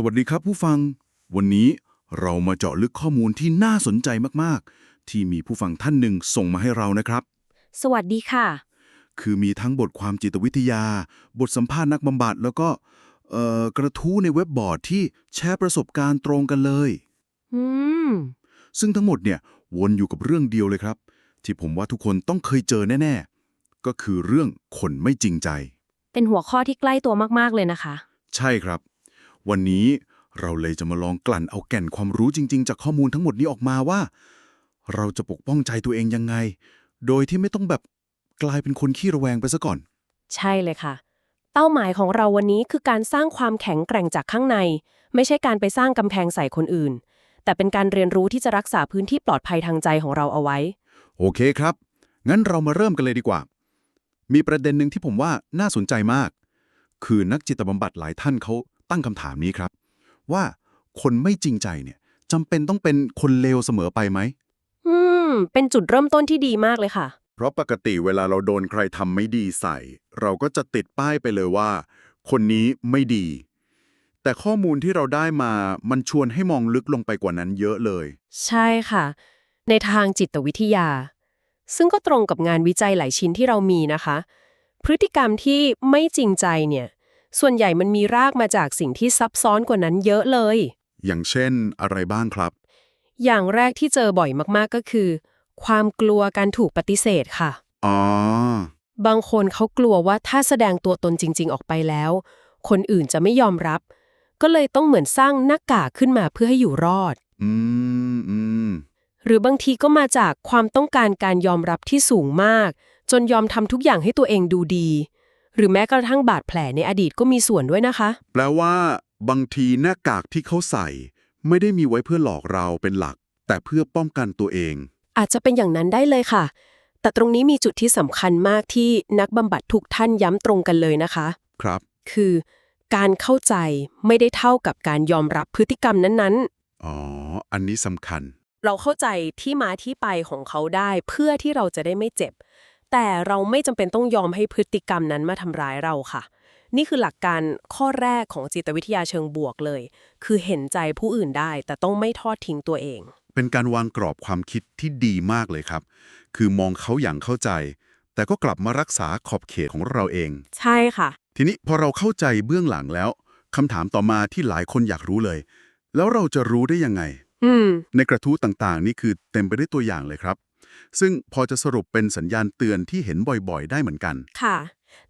สวัสดีครับผู้ฟัง วันนี้เรามาเจาะลึกข้อมูลที่น่าสนใจมากๆ ที่มีผู้ฟังท่านหนึ่งส่งมาให้เรานะครับ สวัสดีค่ะ คือมีทั้งบทความจิตวิทยา บทสัมภาษณ์นักบำบัดแล้วก็เอ่อกระทู้ในเว็บบอร์ดที่แชร์ประสบการณ์ตรงกันเลยอืมซึ่งทั้งหมดเนี่ยวนอยู่กับเรื่องเดียวเลยครับ ที่ผมว่าทุกคนต้องเคยเจอแน่ ๆ ก็คือเรื่องคนไม่จริงใจ เป็นหัวข้อที่ใกล้ตัวมากๆเลยนะคะ ใช่ครับ วันนี้เราเลยจะมาลองกลั่นเอาแก่นความรู้จริง ๆ จากข้อมูลทั้งหมดนี้ออกมาว่า เราจะปกป้องใจตัวเองยังไง โดยที่ไม่ต้องแบบกลายเป็นคนขี้ระแวงไปซะก่อน ใช่เลยค่ะ เป้าหมายของเราวันนี้คือการสร้างความแข็งแกร่งจากข้างใน ไม่ใช่การไปสร้างกำแพงใส่คนอื่น แต่เป็นการเรียนรู้ที่จะรักษาพื้นที่ปลอดภัยทางใจของเราเอาไว้ โอเคครับ งั้นเรามาเริ่มกันเลยดีกว่า มีประเด็นหนึ่งที่ผมว่าน่าสนใจมาก คือนักจิตบำบัดหลายท่านเขา ตั้งคำถามนี้ครับ ว่าคนไม่จริงใจเนี่ยจำเป็นต้องเป็นคนเลวเสมอไปไหม อืม เป็นจุดเริ่มต้นที่ดีมากเลยค่ะ เพราะปกติเวลาเราโดนใครทำไม่ดีใส่ เราก็จะติดป้ายไปเลยว่า คนนี้ไม่ดี แต่ข้อมูลที่เราได้มามันชวนให้มองลึกลงไปกว่านั้นเยอะเลย ใช่ค่ะ ในทางจิตวิทยา ซึ่งก็ตรงกับงานวิจัยหลายชิ้นที่เรามีนะคะ พฤติกรรมที่ไม่จริงใจเนี่ย ส่วนใหญ่มันมีรากมาจากสิ่งที่ซับซ้อนกว่านั้นเยอะเลย อย่างเช่นอะไรบ้างครับ อย่างแรกที่เจอบ่อยมากๆก็คือ ความกลัวการถูกปฏิเสธค่ะ อ๋อบางคนเขากลัวว่าถ้าแสดงตัวตนจริง ๆ ออกไปแล้ว คนอื่นจะไม่ยอมรับ ก็เลยต้องเหมือนสร้างหน้ากากขึ้นมาเพื่อให้อยู่รอด อืมอืมหรือบางทีก็มาจากความต้องการการยอมรับที่สูงมาก จนยอมทำทุกอย่างให้ตัวเองดูดี หรือแม้กระทั่งบาดแผลในอดีตก็มีส่วนด้วยนะคะ แปลว่า บางทีหน้ากากที่เขาใส่ ไม่ได้มีไว้เพื่อหลอกเราเป็นหลัก แต่เพื่อป้องกันตัวเอง อาจจะเป็นอย่างนั้นได้เลยค่ะ แต่ตรงนี้มีจุดที่สำคัญมากที่นักบำบัดทุกท่านย้ำตรงกันเลยนะคะ ครับ คือการเข้าใจไม่ได้เท่ากับการยอมรับพฤติกรรมนั้นอ๋อ อันนี้สำคัญๆเราเข้าใจที่มาที่ไปของเขาได้เพื่อที่เราจะได้ไม่เจ็บ แต่เราไม่จำเป็นต้องยอมให้พฤติกรรมนั้นมาทำร้ายเราค่ะ นี่คือหลักการข้อแรกของจิตวิทยาเชิงบวกเลย คือเห็นใจผู้อื่นได้ แต่ต้องไม่ทอดทิ้งตัวเอง เป็นการวางกรอบความคิดที่ดีมากเลยครับ คือมองเขาอย่างเข้าใจ แต่ก็กลับมารักษาขอบเขตของเราเอง ใช่ค่ะ ทีนี้พอเราเข้าใจเบื้องหลังแล้วคำถามต่อมาที่หลายคนอยากรู้เลย แล้วเราจะรู้ได้ยังไงอืมในกระทู้ต่างๆ นี่คือเต็มไปด้วยตัวอย่างเลยครับ ซึ่งพอจะสรุปเป็นสัญญาณเตือนที่เห็นบ่อยๆ ได้เหมือนกัน ค่ะ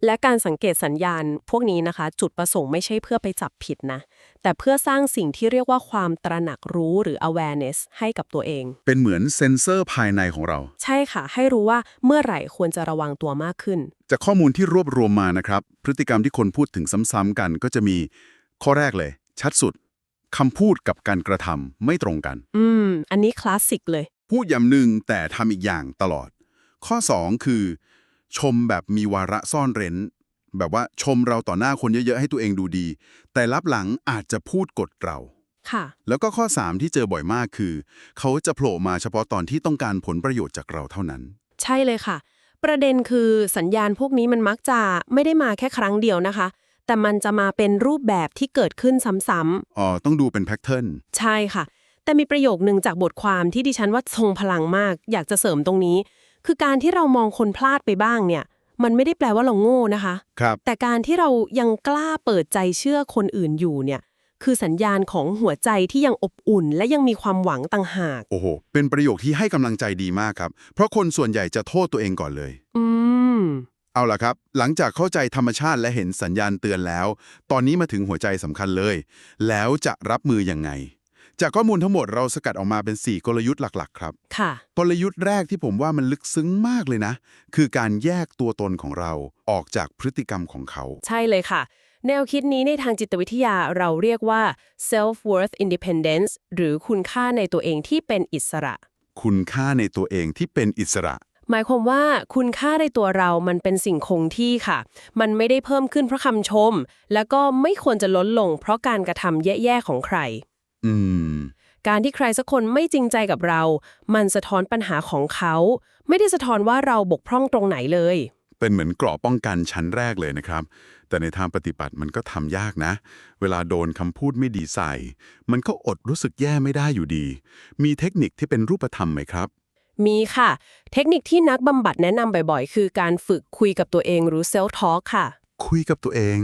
และการสังเกตสัญญาณพวกนี้นะคะ จุดประสงค์ไม่ใช่เพื่อไปจับผิดนะ แต่เพื่อสร้างสิ่งที่เรียกว่าความตระหนักรู้หรือ awareness ให้กับตัวเอง เป็นเหมือนเซนเซอร์ภายในของเรา ใช่ค่ะ ให้รู้ว่าเมื่อไหร่ควรจะระวังตัวมากขึ้น จากข้อมูลที่รวบรวมมานะครับ พฤติกรรมที่คนพูดถึงซ้ำๆกันก็จะมีข้อแรกเลย ชัดสุดคำพูดกับการกระทำไม่ตรงกัน อืม อันนี้คลาสสิกเลย พูดอย่างหนึ่งแต่ทำอีกอย่างตลอด ข้อ 2 คือ ชมแบบมีวาระซ่อนเร้น แบบว่าชมเราต่อหน้าคนเยอะๆ ให้ตัวเองดูดี แต่ลับหลังอาจจะพูดกดเราค่ะ แล้วก็ข้อ 3 ที่เจอบ่อยมากคือ เขาจะโผล่มาเฉพาะตอนที่ต้องการผลประโยชน์จากเราเท่านั้น ใช่เลยค่ะ ประเด็นคือสัญญาณพวกนี้มันมักจะไม่ได้มาแค่ครั้งเดียวนะคะ แต่มันจะมาเป็นรูปแบบที่เกิดขึ้นซ้ำอ๋อต้องดูเป็นแพทเทิร์นๆใช่ค่ะ แต่มีประโยคนึงจากบทความที่ดิฉันว่าทรงพลังมาก อยากจะเสริมตรงนี้ คือการที่เรามองคนพลาดไปบ้างเนี่ย มันไม่ได้แปลว่าเราโง่นะคะ ครับ แต่การที่เรายังกล้าเปิดใจเชื่อคนอื่นอยู่เนี่ย คือสัญญาณของหัวใจที่ยังอบอุ่น และยังมีความหวังต่างหาก โอ้โห เป็นประโยคที่ให้กำลังใจดีมากครับ เพราะคนส่วนใหญ่จะโทษตัวเองก่อนเลย อืม เอาล่ะครับ หลังจากเข้าใจธรรมชาติและเห็นสัญญาณเตือนแล้ว ตอนนี้มาถึงหัวใจสำคัญเลย แล้วจะรับมือยังไง จากข้อมูลทั้งหมดเราสกัดออกมาเป็น 4 กลยุทธ์หลัก ๆ ครับ ค่ะ กลยุทธ์แรกที่ผมว่ามันลึกซึ้งมากเลยนะ คือการแยกตัวตนของเราออกจากพฤติกรรมของเขา ใช่เลยค่ะ แนวคิดนี้ในทางจิตวิทยาเราเรียกว่า self worth independence หรือคุณค่าในตัวเองที่เป็นอิสระ คุณค่าในตัวเองที่เป็นอิสระ หมายความว่าคุณค่าในตัวเรามันเป็นสิ่งคงที่ค่ะ มันไม่ได้เพิ่มขึ้นเพราะคำชม แล้วก็ไม่ควรจะลดลงเพราะการกระทำแย่ๆของใคร อืม การที่ใครสักคนไม่จริงใจกับเรา มันสะท้อนปัญหาของเขา ไม่ได้สะท้อนว่าเราบกพร่องตรงไหนเลย เป็นเหมือนเกราะป้องกันชั้นแรกเลยนะครับ แต่ในทางปฏิบัติมันก็ทำยากนะ เวลาโดนคำพูดไม่ดีใส่ มันก็อดรู้สึกแย่ไม่ได้อยู่ดี มีเทคนิคที่เป็นรูปธรรมไหมครับ มีค่ะ เทคนิคที่นักบำบัดแนะนำบ่อยๆ คือการฝึกคุยกับตัวเองหรือ self talk ค่ะ คุยกับตัวเอง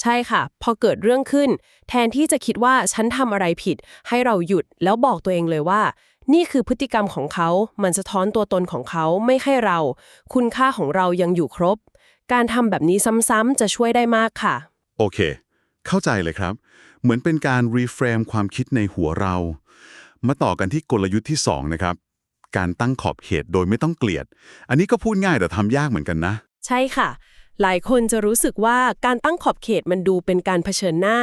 ใช่ค่ะ พอเกิดเรื่องขึ้น แทนที่จะคิดว่าฉันทำอะไรผิด ให้เราหยุดแล้วบอกตัวเองเลยว่า นี่คือพฤติกรรมของเขา มันสะท้อนตัวตนของเขาไม่ให้เรา คุณค่าของเรายังอยู่ครบ การทำแบบนี้ซ้ำๆจะช่วยได้มากค่ะ โอเค เข้าใจเลยครับ เหมือนเป็นการรีเฟรมความคิดในหัวเรา มาต่อกันที่กลยุทธ์ที่ 2 นะครับ การตั้งขอบเขตโดยไม่ต้องเกลียด อันนี้ก็พูดง่ายแต่ทำยากเหมือนกันนะ ใช่ค่ะ หลายคนจะรู้สึกว่าการตั้งขอบเขตมันดูเป็นการเผชิญหน้า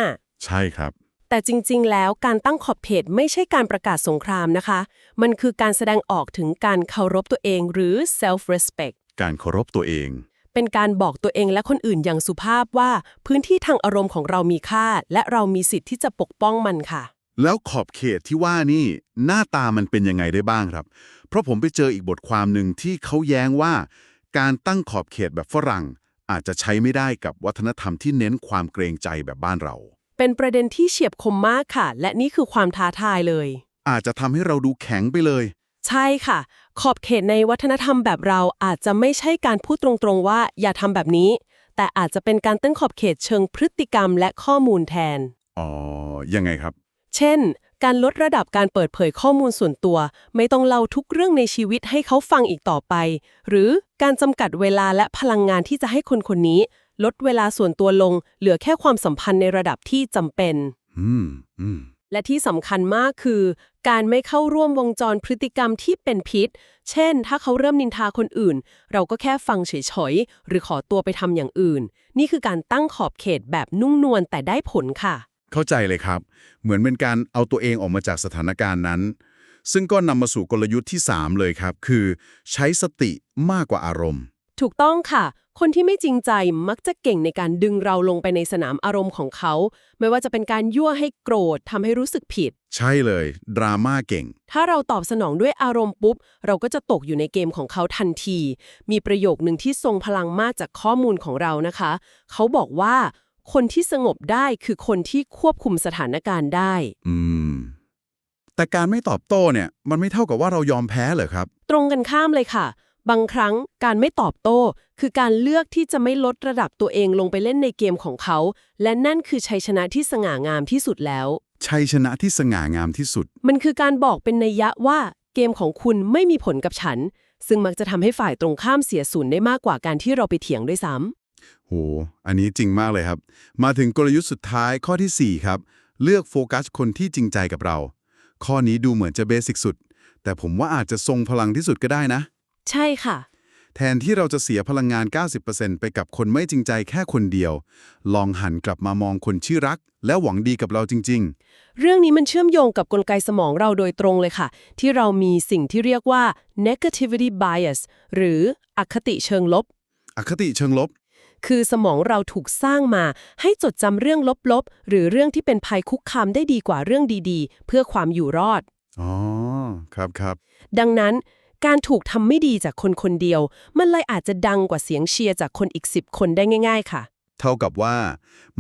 ใช่ครับ แต่จริง ๆ แล้วการตั้งขอบเขตไม่ใช่การประกาศสงครามนะคะ มันคือการแสดงออกถึงการเคารพตัวเองหรือ self respect การเคารพตัวเอง เป็นการบอกตัวเองและคนอื่นอย่างสุภาพว่า พื้นที่ทางอารมณ์ของเรามีค่า และเรามีสิทธิ์ที่จะปกป้องมันค่ะ แล้วขอบเขตที่ว่านี่หน้าตามันเป็นยังไงได้บ้างครับ เพราะผมไปเจออีกบทความหนึ่งที่เขาแย้งว่า การตั้งขอบเขตแบบฝรั่ง อาจจะใช้ไม่ได้กับวัฒนธรรมที่เน้นความเกรงใจแบบบ้านเรา เป็นประเด็นที่เฉียบคมมากค่ะ และนี่คือความท้าทายเลย อาจจะทำให้เราดูแข็งไปเลย ใช่ค่ะ ขอบเขตในวัฒนธรรมแบบเราอาจจะไม่ใช่การพูดตรงๆว่าอย่าทำแบบนี้ แต่อาจจะเป็นการตั้งขอบเขตเชิงพฤติกรรมและข้อมูลแทน อ๋อ ยังไงครับ เช่น การลดระดับการเปิดเผยข้อมูลส่วนตัว ไม่ต้องเล่าทุกเรื่องในชีวิตให้เขาฟังอีกต่อไป หรือการจำกัดเวลาและพลังงานที่จะให้คนคนนี้ ลดเวลาส่วนตัวลง เหลือแค่ความสัมพันธ์ในระดับที่จำเป็น อืมอืมและที่สำคัญมากคือ การไม่เข้าร่วมวงจรพฤติกรรมที่เป็นพิษ เช่น ถ้าเขาเริ่มนินทาคนอื่น เราก็แค่ฟังเฉยๆ หรือขอตัวไปทำอย่างอื่น นี่คือการตั้งขอบเขตแบบนุ่งนวลแต่ได้ผลค่ะ เข้าใจเลยครับ เหมือนเป็นการเอาตัวเองออกมาจากสถานการณ์นั้น ซึ่งก็นำมาสู่กลยุทธ์ที่ 3 เลยครับ คือ ใช้สติมากกว่าอารมณ์ ถูกต้องค่ะ คนที่ไม่จริงใจมักจะเก่งในการดึงเราลงไปในสนามอารมณ์ของเขา ไม่ว่าจะเป็นการยั่วให้โกรธทำให้รู้สึกผิด ใช่เลย ดราม่าเก่ง ถ้าเราตอบสนองด้วยอารมณ์ปุ๊บ เราก็จะตกอยู่ในเกมของเขาทันที มีประโยคหนึ่งที่ทรงพลังมากจากข้อมูลของเรานะคะ เขาบอกว่า คนที่สงบได้คือคนที่ควบคุมสถานการณ์ได้ อืม แต่การไม่ตอบโต้เนี่ย มันไม่เท่ากับว่าเรายอมแพ้เหรอครับ ตรงกันข้ามเลยค่ะ บางครั้งการไม่ตอบโต้ คือการเลือกที่จะไม่ลดระดับตัวเองลงไปเล่นในเกมของเขา และนั่นคือชัยชนะที่สง่างามที่สุดแล้ว ชัยชนะที่สง่างามที่สุด มันคือการบอกเป็นนัยยะว่าเกมของคุณไม่มีผลกับฉัน ซึ่งมักจะทำให้ฝ่ายตรงข้ามเสียศูนย์ได้มากกว่าการที่เราไปเถียงด้วยซ้ำ โห อันนี้จริงมากเลยครับ มาถึงกลยุทธ์สุดท้ายข้อทีสี่ 4 ครับ เลือกโฟกัสคนที่จริงใจกับเรา ข้อนี้ดูเหมือนจะเบสิกสุด แต่ผมว่าอาจจะทรงพลังที่สุดก็ได้นะ ใช่ค่ะ แทนที่เราจะเสียพลังงาน 90%ไปกับคนไม่จริงใจแค่คนเดียว ลองหันกลับมามองคนที่รัก และหวังดีกับเราจริง เรื่องนี้มันเชื่อมโยงกับกลไกสมองเราโดยตรงเลยค่ะ ที่เรามีสิ่งที่เรียกว่า negativity bias หรืออคติเชิงลบ ๆ อคติเชิงลบ คือสมองเราถูกสร้างมา ให้จดจำเรื่องลบๆ หรือเรื่องที่เป็นภัยคุกคามได้ดีกว่าเรื่องดีๆ เพื่อความอยู่รอด อ๋อ ครับครับ ดังนั้นการถูกทำไม่ดีจากคนคนเดียว มันเลยอาจจะดังกว่าเสียงเชียร์จากคนอีกสิบคนได้ง่าย ๆ ค่ะ เท่ากับว่า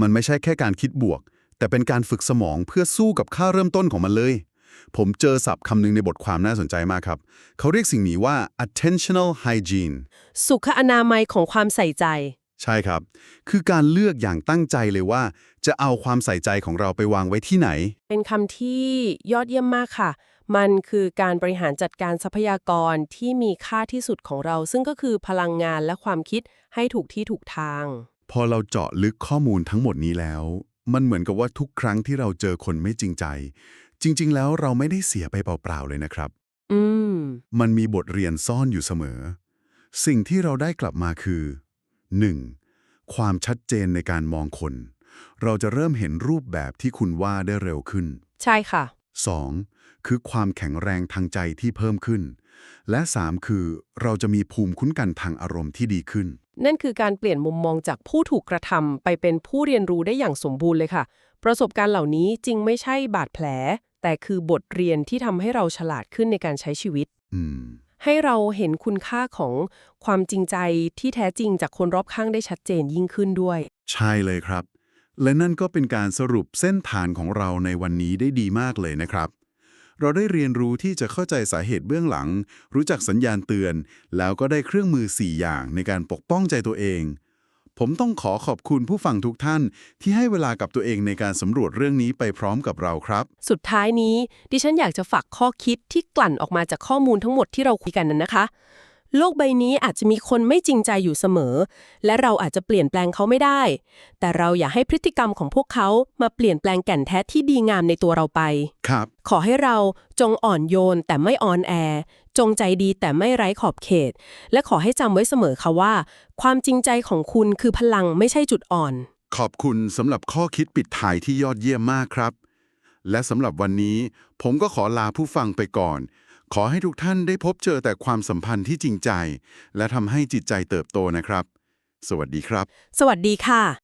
มันไม่ใช่แค่การคิดบวก แต่เป็นการฝึกสมองเพื่อสู้กับค่าเริ่มต้นของมันเลย ผมเจอศัพท์คำหนึ่งในบทความน่าสนใจมากครับ เขาเรียกสิ่งนี้ว่า attentional hygiene สุขอนามัยของความใส่ใจ ใช่ครับ คือการเลือกอย่างตั้งใจเลยว่า จะเอาความใส่ใจของเราไปวางไว้ที่ไหน เป็นคำที่ยอดเยี่ยมมากค่ะ มันคือการบริหารจัดการทรัพยากรที่มีค่าที่สุดของเรา ซึ่งก็คือพลังงานและความคิดให้ถูกที่ถูกทาง พอเราเจาะลึกข้อมูลทั้งหมดนี้แล้ว มันเหมือนกับว่าทุกครั้งที่เราเจอคนไม่จริงใจ จริง ๆ แล้วเราไม่ได้เสียไปเปล่าๆเลยนะครับ อืม มันมีบทเรียนซ่อนอยู่เสมอ สิ่งที่เราได้กลับมาคือ 1. ความชัดเจนในการมองคน เราจะเริ่มเห็นรูปแบบที่คุณว่าได้เร็วขึ้น ใช่ค่ะ 2. คือความแข็งแรงทางใจที่เพิ่มขึ้น และ 3. คือเราจะมีภูมิคุ้นกันทางอารมณ์ที่ดีขึ้น นั่นคือการเปลี่ยนมุมมองจากผู้ถูกกระทำไปเป็นผู้เรียนรู้ได้อย่างสมบูรณ์เลยค่ะ ประสบการณ์เหล่านี้จริงไม่ใช่บาดแผล แต่คือบทเรียนที่ทำให้เราฉลาดขึ้นในการใช้ชีวิต อืม ให้เราเห็นคุณค่าของความจริงใจที่แท้จริงจากคนรอบข้างได้ชัดเจนยิ่งขึ้นด้วย ใช่เลยครับ และนั่นก็เป็นการสรุปเส้นทางของเราในวันนี้ได้ดีมากเลยนะครับ เราได้เรียนรู้ที่จะเข้าใจสาเหตุเบื้องหลัง รู้จักสัญญาณเตือน แล้วก็ได้เครื่องมือ 4 อย่างในการปกป้องใจตัวเอง ผมต้องขอขอบคุณผู้ฟังทุกท่าน ที่ให้เวลากับตัวเองในการสำรวจเรื่องนี้ไปพร้อมกับเราครับ สุดท้ายนี้ ดิฉันอยากจะฝากข้อคิดที่กลั่นออกมาจากข้อมูลทั้งหมดที่เราคุยกันนั้นนะคะ โลกใบนี้อาจจะมีคนไม่จริงใจอยู่เสมอ และเราอาจจะเปลี่ยนแปลงเขาไม่ได้ แต่เราอย่าให้พฤติกรรมของพวกเขามาเปลี่ยนแปลงแก่นแท้ที่ดีงามในตัวเราไป ครับ ขอให้เราจงอ่อนโยนแต่ไม่อ่อนแอ จงใจดีแต่ไม่ไร้ขอบเขต และขอให้จำไว้เสมอค่ะว่า ความจริงใจของคุณคือพลังไม่ใช่จุดอ่อน ขอบคุณสำหรับข้อคิดปิดท้ายที่ยอดเยี่ยมมากครับ และสำหรับวันนี้ ผมก็ขอลาผู้ฟังไปก่อน ขอให้ทุกท่านได้พบเจอแต่ความสัมพันธ์ที่จริงใจ และทำให้จิตใจเติบโตนะครับ สวัสดีครับ สวัสดีค่ะ